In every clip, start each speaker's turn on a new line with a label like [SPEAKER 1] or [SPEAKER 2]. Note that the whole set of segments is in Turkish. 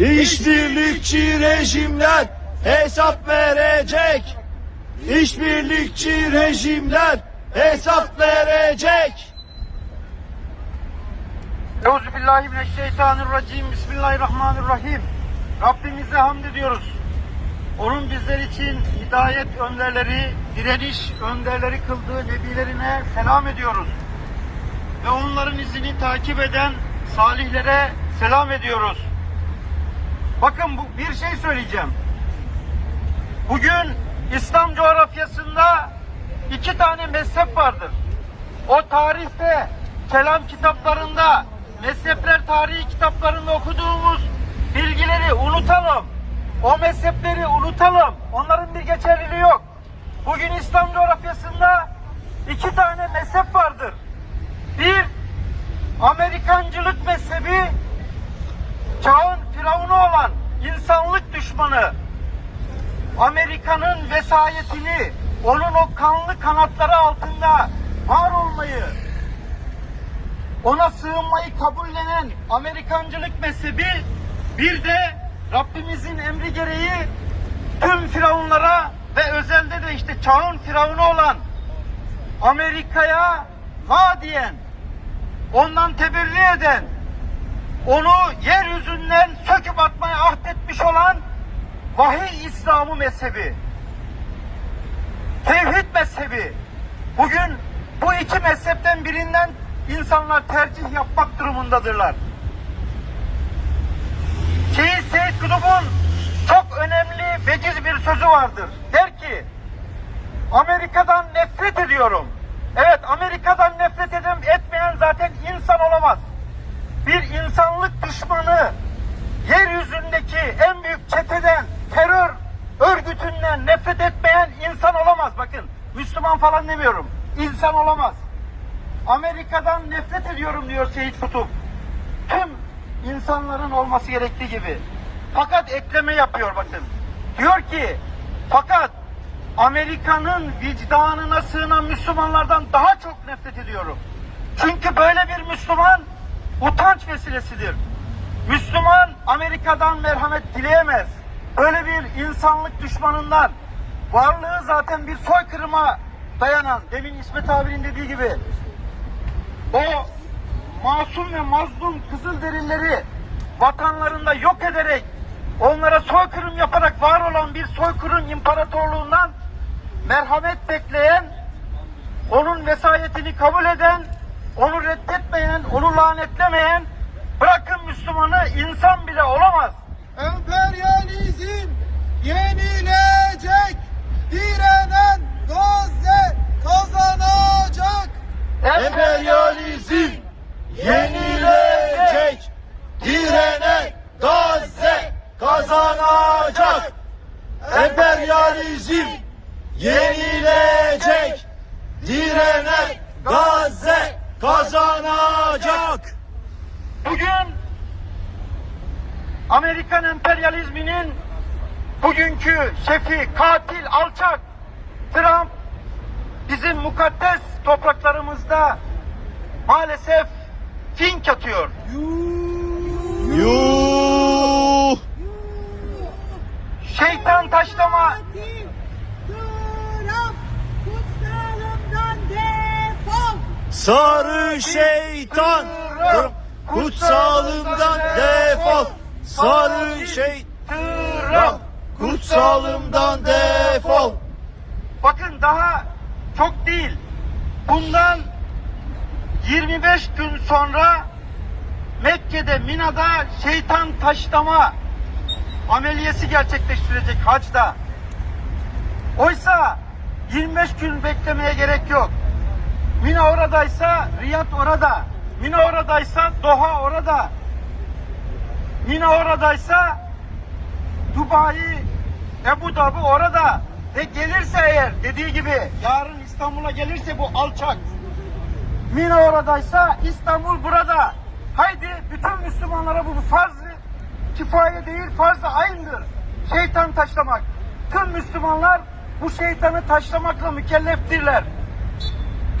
[SPEAKER 1] İşbirlikçi rejimler hesap verecek. İşbirlikçi rejimler hesap verecek.
[SPEAKER 2] Euzubillahimineşşeytanirracim. Bismillahirrahmanirrahim. Rabbimize hamd ediyoruz. Onun bizler için hidayet önderleri, direniş önderleri kıldığı nebilerine selam ediyoruz. Ve onların izini takip eden salihlere selam ediyoruz. Bakın bu bir şey söyleyeceğim. Bugün İslam coğrafyasında iki tane mezhep vardır. O tarihte kelam kitaplarında, mezhepler tarihi kitaplarında okuduğumuz bilgileri unutalım. O mezhepleri unutalım. Onların bir geçerliliği yok. Bugün İslam coğrafyasında iki tane mezhep vardır. Bir, Amerikancılık mezhebi, çağın firavunu olan insanlık düşmanı, Amerika'nın vesayetini, onun o kanlı kanatları altında var olmayı, ona sığınmayı kabullenen Amerikancılık mezhebi, bir de Rabbimizin emri gereği tüm firavunlara ve özelde de işte çağın firavunu olan Amerika'ya va diyen, ondan teberri eden, onu yeryüzünden söküp atmaya ahdetmiş olan vahiy İslamı mezhebi, tevhid mezhebi. Bugün bu iki mezhepten birinden insanlar tercih yapmak durumundadırlar. Şehit Seyit Kutup'un çok önemli veciz bir sözü vardır. Der ki, Amerika'dan nefret ediyorum. Evet Amerika'dan nefret edem etmeyen zaten insan olamaz. Bir insanlık düşmanı yeryüzündeki en büyük çeteden, terör örgütünden nefret etmeyen insan olamaz. Bakın Müslüman falan demiyorum. İnsan olamaz. Amerika'dan nefret ediyorum diyor Seyit Kutup. Tüm insanların olması gerektiği gibi. Fakat ekleme yapıyor bakın. Diyor ki fakat Amerika'nın vicdanına sığınan Müslümanlardan daha çok nefret ediyorum. Çünkü böyle bir Müslüman utanç vesilesidir. Müslüman Amerika'dan merhamet dileyemez. Böyle bir insanlık düşmanından varlığı zaten bir soykırıma dayanan demin İsmet abinin dediği gibi o masum ve mazlum Kızılderilileri vatanlarında yok ederek onlara soykırım yaparak var olan bir soykırım imparatorluğundan merhamet bekleyen, onun vesayetini kabul eden, onu reddetmeyen, onu lanetlemeyen, bırakın Müslümanı insan bile olamaz.
[SPEAKER 3] Emperyalizm yenilecek. Direnen Gazze kazanacak.
[SPEAKER 1] Emperyalizm yenilecek. Direnen Gazze kazanacak. Emperyalizm yenilecek. Direnen Gazze kazanacak.
[SPEAKER 2] Bugün Amerikan emperyalizminin bugünkü şefi, katil, alçak Trump bizim mukaddes topraklarımızda maalesef fink atıyor.
[SPEAKER 1] Yuh!
[SPEAKER 2] Şeytan taşlama
[SPEAKER 1] Sarı şeytan kutsalımdan defol. Sarı şeytan kutsalımdan defol.
[SPEAKER 2] Bakın daha çok değil. Bundan 25 gün sonra Mekke'de Mina'da şeytan taşlama ameliyesi gerçekleştirecek hacda. Oysa 25 gün beklemeye gerek yok. Mina oradaysa Riyad orada. Mina oradaysa Doha orada. Mina oradaysa Dubai, Ebu Dabi orada. Ve gelirse eğer dediği gibi yarın İstanbul'a gelirse bu alçak. Mina oradaysa İstanbul burada. Haydi bütün Müslümanlara bu farz-ı kifaye değil farz-ı aynıdır. Şeytan taşlamak. Tüm Müslümanlar bu şeytanı taşlamakla mükelleftirler.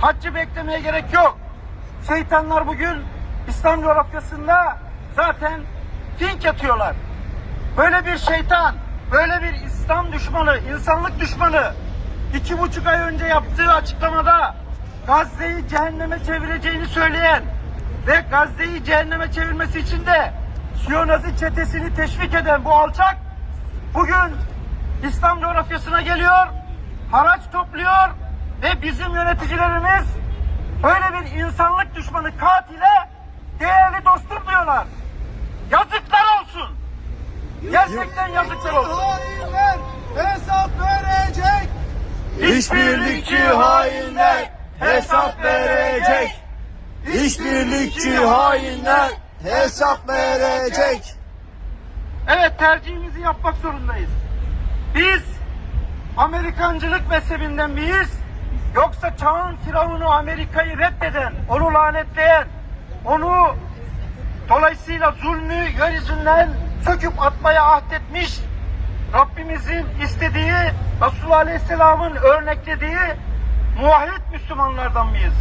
[SPEAKER 2] Haccı beklemeye gerek yok. Şeytanlar bugün İslam coğrafyasında zaten fink atıyorlar. böyle bir şeytan, böyle bir İslam düşmanı, insanlık düşmanı iki buçuk ay önce yaptığı açıklamada Gazze'yi cehenneme çevireceğini söyleyen ve Gazze'yi cehenneme çevirmesi için de Siyonazi çetesini teşvik eden bu alçak bugün İslam coğrafyasına geliyor, haraç topluyor ve bizim yöneticilerimiz böyle bir insanlık düşmanı katile değerli dostum diyorlar. Yazıklar olsun. Gerçekten yazıklar olsun.
[SPEAKER 3] Hainler hesap verecek.
[SPEAKER 1] İşbirlikçi hainler hesap verecek. İşbirlikçi hainler hesap verecek.
[SPEAKER 2] Evet tercihimizi yapmak zorundayız. Biz Amerikancılık mezhebinden miyiz? Yoksa çağın firavunu Amerika'yı reddeden, onu lanetleyen, onu dolayısıyla zulmü yeryüzünden söküp atmaya ahdetmiş Rabbimizin istediği, Resulullah Aleyhisselam'ın örneklediği muvahhid Müslümanlardan mıyız?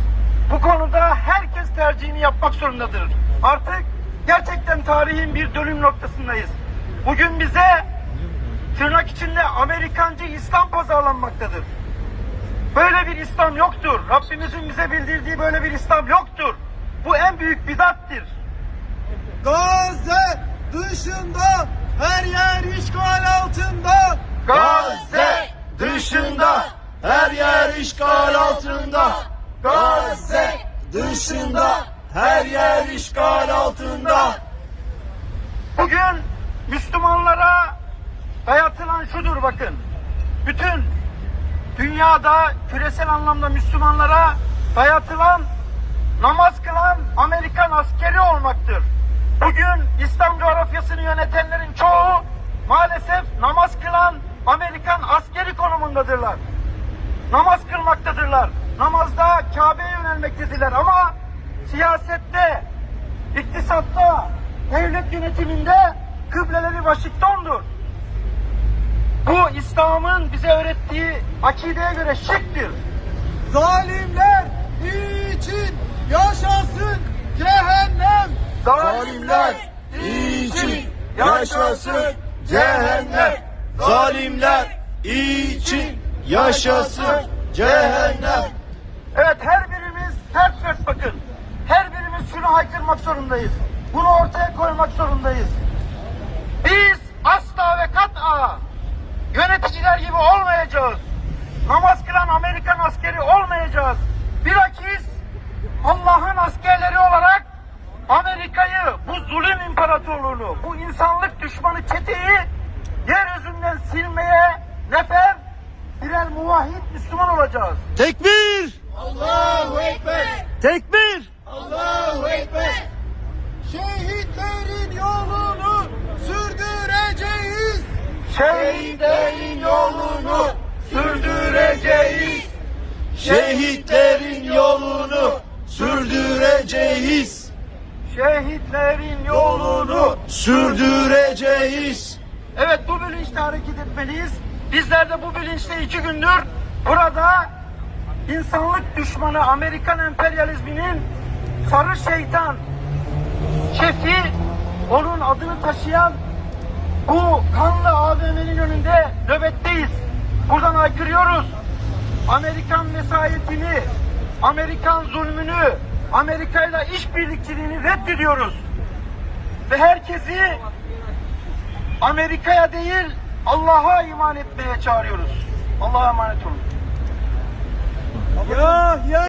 [SPEAKER 2] Bu konuda herkes tercihini yapmak zorundadır. Artık gerçekten tarihin bir dönüm noktasındayız. Bugün bize tırnak içinde Amerikancı İslam pazarlanmaktadır. Böyle bir İslam yoktur. Rabbimizin bize bildirdiği böyle bir İslam yoktur. Bu en büyük bidattir.
[SPEAKER 3] Gazze dışında her yer işgal altında.
[SPEAKER 1] Gazze dışında her yer işgal altında. Gazze dışında her yer işgal altında.
[SPEAKER 2] Bugün Müslümanlara dayatılan şudur bakın. Bütün dünyada küresel anlamda Müslümanlara dayatılan namaz kılan Amerikan askeri olmaktır. Bugün İslam coğrafyasını yönetenlerin çoğu maalesef namaz kılan Amerikan askeri konumundadırlar. Namaz kılmaktadırlar. Namazda Kabe'ye yönelmektedirler ama siyasette, iktisatta, devlet yönetiminde kıbleleri Washington'dur. Bu İslam'ın bize öğrettiği akideye göre şirktir.
[SPEAKER 3] Zalimler için yaşasın cehennem.
[SPEAKER 1] Zalimler için yaşasın cehennem. Zalimler için yaşasın cehennem.
[SPEAKER 2] Evet her birimiz fert fert bakın. Her birimiz şunu haykırmak zorundayız. Bunu ortaya koymak zorundayız. Biz asla ve kat'a yöneticiler gibi olmayacağız. Namaz kılan Amerikan askeri olmayacağız. Bilakis Allah'ın askerleri olarak Amerika'yı, bu zulüm imparatorluğunu, bu insanlık düşmanı çeteyi yeryüzünden silmeye nefer birer muvahhid Müslüman olacağız.
[SPEAKER 1] Tekbir!
[SPEAKER 3] Allahu Ekber.
[SPEAKER 1] Tekbir!
[SPEAKER 3] Allahu Ekber. Şehitlerin yolunu sürdüreceğiz.
[SPEAKER 2] Şehitlerin yolunu sürdüreceğiz.
[SPEAKER 1] Şehitlerin yolunu sürdüreceğiz.
[SPEAKER 2] Şehitlerin yolunu.
[SPEAKER 1] Sürdüreceğiz.
[SPEAKER 2] Evet bu bilinçle hareket etmeliyiz. Bizler de bu bilinçle iki gündür burada insanlık düşmanı Amerikan emperyalizminin sarı şeytan şefi onun adını taşıyan bu kanlı AVM'nin önünde nöbetteyiz. Buradan aykırıyoruz. Amerikan vesayetini, Amerikan zulmünü, Amerika ile işbirlikçiliğini reddediyoruz. Ve herkesi Amerika'ya değil Allah'a iman etmeye çağırıyoruz. Allah'a emanet olun.
[SPEAKER 3] Ya ya